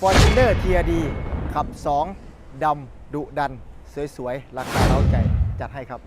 f o r t u n e r TRD ขับ 2ดำดุดัน สวย ๆ ราคาเล้าใจจัดให้ครับ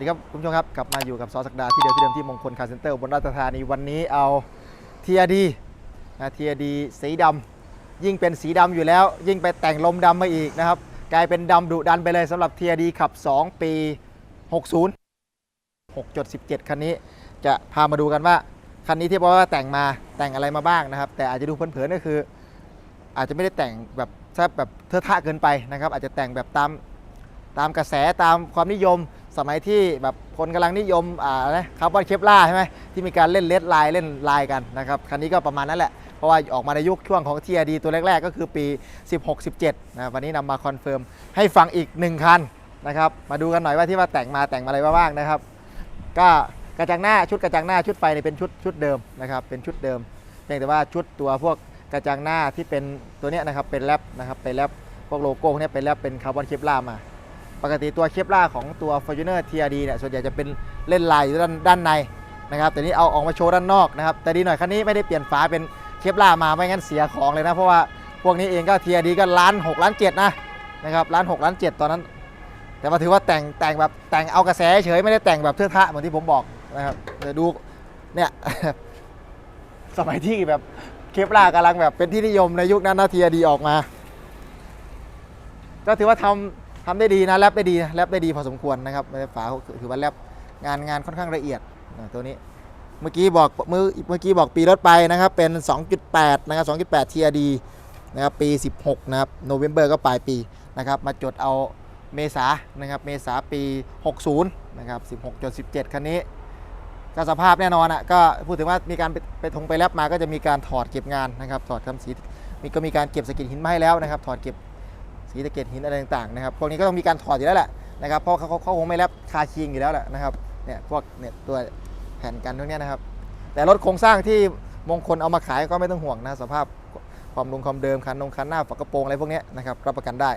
ดีครับคุณผู้ชมครับ กลับมาอยู่กับซอสักดาที่เดิมที่เดิมที่มงคลคาร์เซ็นเตอร์บนราชธานีวันนี้เอา TRD นะ TRD สีดำยิ่งเป็นสีดำอยู่แล้ว ยิ่งไปแต่งลมดำมาอีกนะครับ กลายเป็นดำดุดันไปเลยสำหรับ TRD ขับ 2 ปี 60 6.17 คันนี้จะพามาดูกันว่า คันนี้ที่บอกว่าแต่งมาแต่งอะไรมาบ้างนะครับ แต่อาจจะดูเผินๆก็คือ อาจจะไม่ได้แต่งแบบแทบแบบเทอะทะเกินไปนะครับ อาจจะแต่งแบบตามตามกระแสตามความนิยม สมัยที่แบบคนกำลังนิยมอ่านะคาร์บอนเคปล่าใช่ไหมที่มีการเล่นเลดไลน์เล่นไลน์กันนะครับคันนี้ก็ประมาณนั้นแหละ เพราะว่าออกมาในยุคช่วงของ TRD ตัวแรก ๆ ก็คือปี 16-17นะวันนี้นำมาคอนเฟิร์มให้ฟังอีก 1 คันนะครับมาดูกันหน่อยว่าที่ว่าแต่งมาแต่งมาอะไรบ้างนะครับ ก็กระจังหน้าชุดกระจังหน้าชุดไฟเนี่ยเป็นชุดชุดเดิมนะครับเป็นชุดเดิมเพียงแต่ว่าชุดตัวพวกกระจังหน้าที่เป็นตัวเนี้ยนะครับเป็นแรปนะครับเป็นแรปพวกโลโก้เนี้ยเป็นแรปเป็นคาร์บอนเคปล่ามา ปกติตัวเคปล่าของตัว Fortuner TRD เนี่ยส่วนใหญ่จะเป็นเล่นลายอยู่ด้านด้านในนะครับแต่นี้เอาออกมาโชว์ด้านนอกนะครับแต่ดีหน่อยคันนี้ไม่ได้เปลี่ยนฝาเป็นเคปล่ามาไม่งั้นเสียของเลยนะ เพราะว่าพวกนี้เองก็ TRD ก็ล้าน6ล้าน7นะนะครับล้าน6ล้าน7ตอนนั้น แต่มาถือว่าแต่งแต่งแบบแต่งเอากระแสเฉยไม่ได้แต่งแบบเทือะทะเหมือนที่ผมบอกนะครับเดี๋ยวดูเนี่ยสมัยที่แบบเคปล่ากำลังแบบเป็นที่นิยมในยุคนั้นนะ TRD ออกมา ก็ถือว่าทำ ทำได้ดีนะแรปได้ดีนะแรปได้ดีพอสมควรนะครับไม่ได้ฝาถือว่าแรปงานงานค่อนข้างละเอียดนะตัวนี้ เมื่อกี้บอกเมื่อเมื่อกี้บอกปีรถไปนะครับเป็น 2.8 นะครับ 2.8 TRD นะครับปี 16 นะครับโนเวม ber ก็ปลายปีนะครับมาจดเอาเมษานะครับเมษาปี 60 นะครับ 16.17 คันนี้ ก็สภาพแน่นอนอะก็พูดถึงว่ามีการไปไปทงไปแลบมาก็จะมีการถอดเก็บงานนะครับถอดคำสีมีก็มีการเก็บสะกิดหินมาให้แล้วนะครับถอดเก็บ สีตะเกียบหินอะไรต่างๆนะครับพวกนี้ก็ต้องมีการถอดอยู่แล้วแหละนะครับเพราะเขาเขาคงไม่รับคาชิงอยู่แล้วแหละนะครับเนี่ยพวกเนี่ยตัวแผ่นกันพวกนี้นะครับ แต่รถโครงสร้างที่มงคลเอามาขายก็ไม่ต้องห่วงนะสภาพความลงความเดิมคันนงคันหน้าฝากระโปรงอะไรพวกนี้นะครับรับประกันได้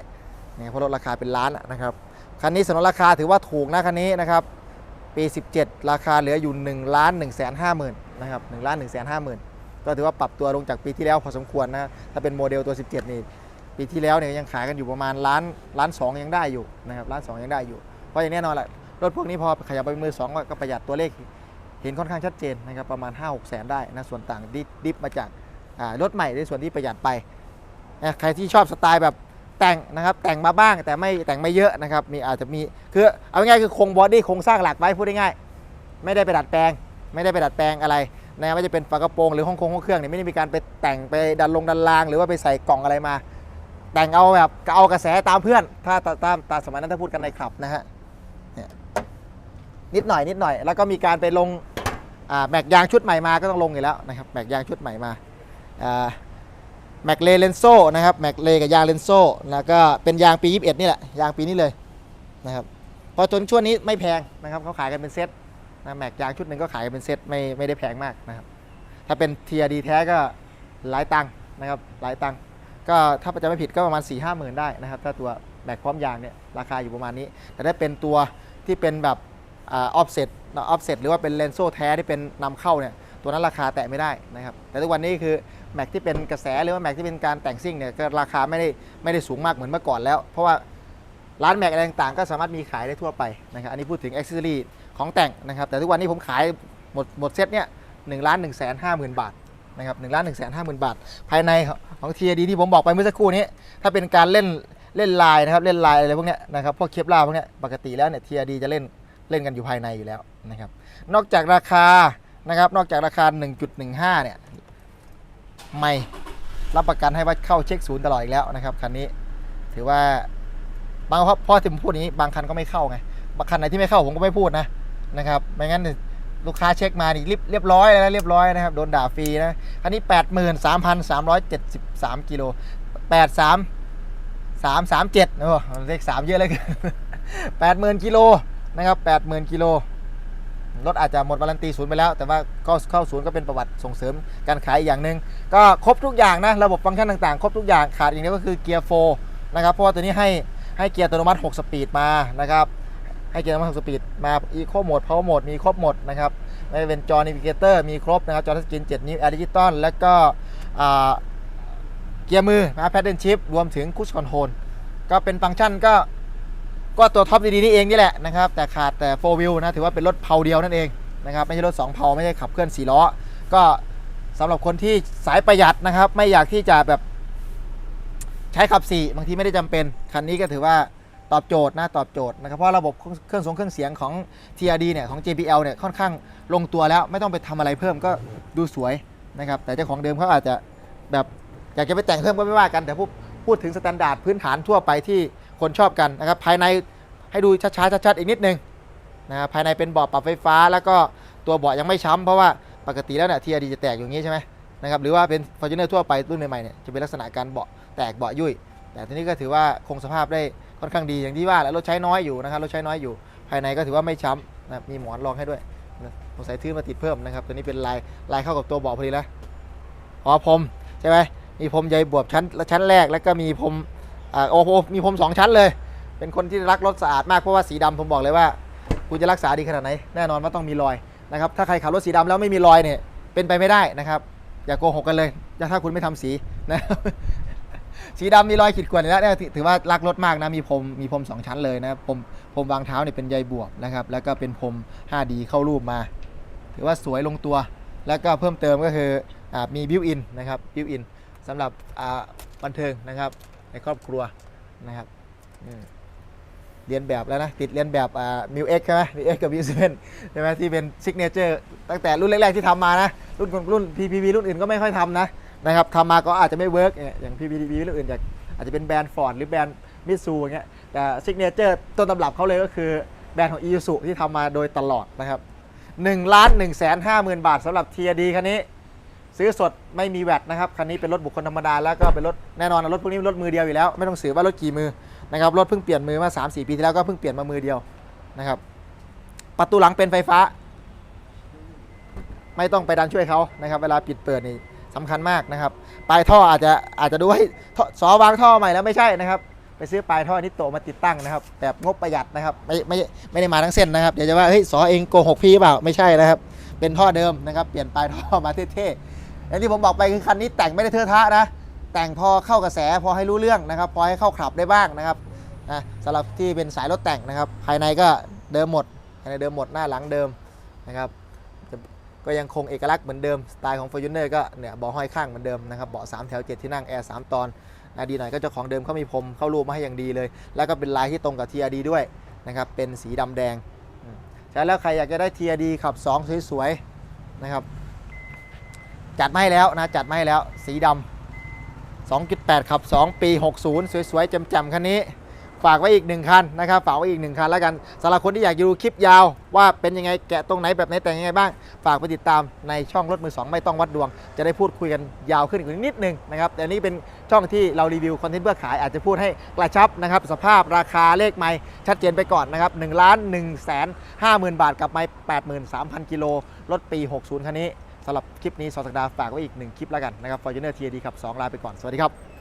เนี่ยเพราะรถราคาเป็นล้านนะครับคันนี้สนนราคาถือว่าถูกนะคันนี้นะครับปี 17 ราคาเหลืออยู่1ล้าน1แสนห้าหมื่นนะครับ1ล้าน1แสนห้าหมื่นก็ถือว่าปรับตัวลงจากปีที่แล้วพอสมควรนะถ้าเป็นโมเดลตัว 17 นี่ ปีที่แล้วเนี่ยยังขายกันอยู่ประมาณล้านล้านสองยังได้อยู่นะครับล้านสองยังได้อยู่ เพราะอย่างแน่นอนแหละรถพวกนี้พอขยับไปเป็นมือสองก็ประหยัดตัวเลขเห็นค่อนข้างชัดเจนนะครับประมาณ 5 6แสนได้นะส่วนต่างดิฟดิฟมาจากรถใหม่ในส่วนที่ประหยัดไปใครที่ชอบสไตล์แบบแต่งนะครับแต่งมาบ้างแต่ไม่แต่งไม่เยอะนะครับมีอาจจะมีคือเอาง่ายคือคงบอดี้โครงสร้างหลักไว้พูดง่ายๆไม่ได้ไปดัดแปลง ไม่ได้ไปดัดแปลงอะไรนะไม่ว่าจะเป็นฝากระโปรงหรือห้องคงห้องเครื่องเนี่ยไม่ได้มีการไปแต่งไปดันลงดันราง หรือว่าไปใส่กล่องอะไรมา แต่งเอาแบบเอากระแสตามเพื่อน ถ้าตามตามสมัยนั้นถ้าพูดกันในคลับนะฮะนิดหน่อยนิดหน่อย แล้วก็มีการไปลงแม็กยางชุดใหม่มาก็ต้องลงอยู่แล้วนะครับแม็กยางชุดใหม่มาแม็กเลเลนโซนะครับแม็กเลกับยางเลนโซแล้วก็เป็นยางปี 21 นี่แหละยางปีนี้เลยนะครับพอจนช่วงนี้ไม่แพงนะครับเขาขายกันเป็นเซ็ตนะแม็กยางชุดหนึ่งก็ขายกันเป็นเซ็ตไม่ไม่ได้แพงมากนะครับถ้าเป็น TRD แท้ก็หลายตังค์นะครับหลายตังค์ ก็ถ้าจะไม่ผิดก็ประมาณ4ี่ห้าหมื่นได้นะครับ ถ้าตัวแบกพร้อมยางเนี่ยราคาอยู่ประมาณนี้ แต่ถ้าเป็นตัวที่เป็นแบบออฟเซ็ตออฟเซ็ตหรือว่าเป็นเลนโซ่แท้ที่เป็นนำเข้าเนี่ยตัวนั้นราคาแตะไม่ได้นะครับ แต่ทุกวันนี้คือแม็กที่เป็นกระแสหรือว่าแม็กที่เป็นการแต่งซิ่งเนี่ยก็ราคาไม่ได้ไม่ได้สูงมากเหมือนเมื่อก่อนแล้ว เพราะว่าร้านแม็กอะไรต่างๆก็สามารถมีขายได้ทั่วไปนะครับอันนี้พูดถึงอ็อกซิเซอรี่ของแต่งนะครับแต่ทุกวันนี้ผมขายหมดหมดเซตเนี่ยหนึ่งล้านหนึ่งแสนห้าหมื่นบาท นะครับหนึ่งล้านหนึ่งแสนห้าหมื่นบาท ภายในของ TRD ที่ผมบอกไปเมื่อสักครู่นี้ ถ้าเป็นการเล่นเล่นลายนะครับเล่นลายอะไรพวกนี้นะครับพวกเคปลาพวกนี้ปกติแล้วเนี่ย TRD จะเล่นเล่นกันอยู่ภายในอยู่แล้วนะครับนอกจากราคานะครับนอกจากราคา 1.15 เนี่ยไม่รับประกันให้ว่าเข้าเช็คศูนย์ตลอดอีกแล้วนะครับคันนี้ถือว่าบางเพราะพราะที่ผมพูดนี้บางคันก็ไม่เข้าไงบางคันไหนที่ไม่เข้าผมก็ไม่พูดนะนะครับไม่งั้น ลูกค้าเช็คมานี่เรียบเรียบร้อยแล้วเรียบร้อยนะครับ โดนด่าฟรีนะคันนี้ 83,373 กิโล 83สามสามเจ็ดโอ้เลขสามเยอะเลยแปดหมื่นกิโลนะครับแปดหมื่นกิโลรถอาจจะหมดวารันตีศูนย์ไปแล้ว แต่ว่าก็เข้าศูนย์ก็เป็นประวัติส่งเสริมการขายอีกอย่างหนึ่งก็ครบทุกอย่างนะ ระบบฟังก์ชันต่างๆ ครบทุกอย่างขาดอย่างเดียวก็คือเกียร์โฟนะครับเพราะว่าตัวนี้ให้ให้เกียร์อัตโนมัติ 6 สปีดมานะครับ ให้เกียร์มัติ6สปีดมาอีโคโหมดพาวโหมดมีครบหมดนะครับไม่ว่าเป็นจอนิวิเกเตอร์มีครบนะครับจอทัชสกรีน7 นิ้วแอร์ดิจิตอลแล้วก็เกียร์มือนะแพดเดิลชิพรวมถึงคุชคอนโทรลก็เป็นฟังก์ชันก็ก็ตัวท็อปดีๆนี่เองนี่แหละนะครับ แต่ขาดแต่โฟวิลนะถือว่าเป็นรถเพาเดียวนั่นเองนะครับไม่ใช่รถ2เพาไม่ใช่ขับเคลื่อน4ล้อ ก็สำหรับคนที่สายประหยัดนะครับ ไม่อยากที่จะแบบใช้ขับ4บางทีไม่ได้จำเป็น คันนี้ก็ถือว่า ตอบโจทย์นะตอบโจทย์นะครับเพราะระบบเครื่องเสงเครื่องเสียงของ TRD เนี่ยของ JBL เนี่ยค่อนข้างลงตัวแล้วไม่ต้องไปทำอะไรเพิ่มก็ดูสวยนะครับแต่เจ้าของเดิมเขาอาจจะแบบอยากจะไปแต่งเพิ่มก็ไม่ว่ากันแต่พูดพูดถึงสแตนดาร์ดพื้นฐานทั่วไปที่คนชอบกันนะครับภายในให้ดูช้าๆชัดๆอีกนิดนึงนะครับภายในเป็นเบาะปรับไฟฟ้า แล้วก็ตัวเบาะยังไม่ช้ำเพราะว่าปกติแล้วเนี่ยทีอดีจะแตกอย่างนี้ใช่ไหมนะครับหรือว่าเป็นฟอร์จูเนอร์ทั่วไปรุ่นใหม่ๆเนี่ยจะเป็นลักษณะการเบาะแตกเบาะยุ่ยแต่ทีนี้ก็ถือว่าคงสภาพได้ ค่อนข้างดีอย่างที่ว่าแล้วรถใช้น้อยอยู่นะครับรถใช้น้อยอยู่ ภายในก็ถือว่าไม่ช้ำนะมีหมอนรองให้ด้วยนะสงสัยทื่อมาติดเพิ่มนะครับตัวนี้เป็นลายลายเข้ากับตัวเบาะพอดีแล้วอ๋อพรมใช่ไหมมีพรมใยบวบชั้นชั้นแรกแล้วก็มีพรมอ่าโอ้โหมีพรมสองชั้นเลย เป็นคนที่รักรถสะอาดมากเพราะว่าสีดำผมบอกเลยว่าคุณจะรักษาดีขนาดไหนแน่นอนว่าต้องมีรอยนะครับถ้าใครขับรถสีดำแล้วไม่มีรอยเนี่ยเป็นไปไม่ได้นะครับอย่าโกหกกันเลยถ้าคุณไม่ทำสีนะ สีดำมีรอยขีดข่วนแล้วเนี่ยถือว่ารักรถมากนะมีพรมมีพรมสองชั้นเลยนะครับพรมพรมวางเท้าเนี่ยเป็นใยบวบนะครับแล้วก็เป็นพรม 5D เข้ารูปมา ถือว่าสวยลงตัว แล้วก็เพิ่มเติมก็คืออมีบิวอินนะครับบิวอินสำหรับบันเทิงนะครับในครอบครัวนะครับเรียนแบบแล้วนะ ติดเรียนแบบมิวเอ็กใช่ไหมมิวเอ็กกับมิวเซนใช่ไหมที่เป็นซิกเนเจอร์ตั้งแต่รุ่นแรก ๆ ที่ทำมานะ รุ่นรุ่น PPV รุ่นอื่นก็ไม่ค่อยทำนะ นะครับทำมาก็อาจจะไม่เวิร์กอย่าง PPV รุ่นอื่นจากอาจจะเป็นแบรนด์ฟอร์ดหรือแบรนด์มิซูอย่างเงี้ยแต่ซิกเนเจอร์ต้นตำรับเขาเลยก็คือแบรนด์ของ i ี u ูที่ทำมาโดยตลอดนะครับ1ล้าน1แสน5หมื่นบาทสำหรับ TRD คันนี้ ซื้อสดไม่มีแวตนะครับคันนี้เป็นรถบุคคลธรรมดาแล้วก็เป็นรถแน่นอนรถพวกนี้รถมือเดียวอยู่แล้ว ไม่ต้องสืบว่ารถกี่มือนะครับรถเพิ่งเปลี่ยนมือมา3 4ปีที่แล้วก็เพิ่งเปลี่ยนมามือเดียวนะครับประตูหลังเป็นไฟฟ้า ไม่ต้องไปดันช่วยเขานะครับ เวลาปิดเปิดนี่ สำคัญมากนะครับ ปลายท่ออาจจะอาจจะดูให้ท่อสอวางท่อใหม่แล้วไม่ใช่นะครับ ไปซื้อปลายท่อนิโตมาติดตั้งนะครับ แบบงบประหยัดนะครับ ไม่ไม่ไม่ได้มาทั้งเส้นนะครับ เดี๋ยวจะว่าเฮ้ยสอเองโกหกพี่เปล่าไม่ใช่นะครับ เป็นท่อเดิมนะครับ เปลี่ยนปลายท่อมาเท่ๆอย่างที่ผมบอกไปคือคันนี้แต่งไม่ได้เทอะทะนะ แต่งพอเข้ากระแสพอให้รู้เรื่องนะครับ พอให้เข้าขับได้บ้างนะครับนะสำหรับที่เป็นสายรถแต่งนะครับ ภายในก็เดิมหมดภายในเดิมหมดหน้าหลังเดิมนะครับ ก็ยังคงเอกลักษณ์เหมือนเดิม สไตล์ของ f o r t u n e r ก็เนี่ยเบาะห้อยข้างเหมือนเดิมนะครับเบาะ3แถว 7 ที่นั่งแอร์3ตอนนะดีหน่อยก็เจ้าของเดิมเขามีพรมเข้ารูปมาให้อย่างดีเลย แล้วก็เป็นลายที่ตรงกับ TRD ด้วยนะครับเป็นสีดำแดงใช่แล้วใครอยากจะได้ TRD ขับ 2 สวยๆนะครับจัดมาให้แล้วนะจัดมาให้แล้วสีดำ2.8ขับ 2 ปี 60 สวยๆแจ่มๆคันนี้ ฝากไว้อีกหนึ่งคันนะครับฝากไว้อีกหนึ่งคันแล้วกันสำหรับคนที่อยากดูคลิปยาว ว่าเป็นยังไงแกะตรงไหนแบบไหนแต่งยังไงบ้าง ฝากไปติดตามในช่องรถมือ2ไม่ต้องวัดดวง จะได้พูดคุยกันยาวขึ้นอีกนิดนึงนะครับแต่นี้เป็นช่องที่เรารีวิวคอนเทนต์เพื่อขายอาจจะพูดให้กระชับนะครับสภาพราคาเลขไม้ชัดเจนไปก่อนนะครับ1ล้าน1แสน50,000บาทกับไม้83,000กิโลรถปี 60 คันนี้สำหรับคลิปนี้สอสักดาฝากไว้อีกหนึ่งคลิปแล้วกันนะครับ Fortuner TRD ขับ2ลาไปก่อนสวัสดีครับ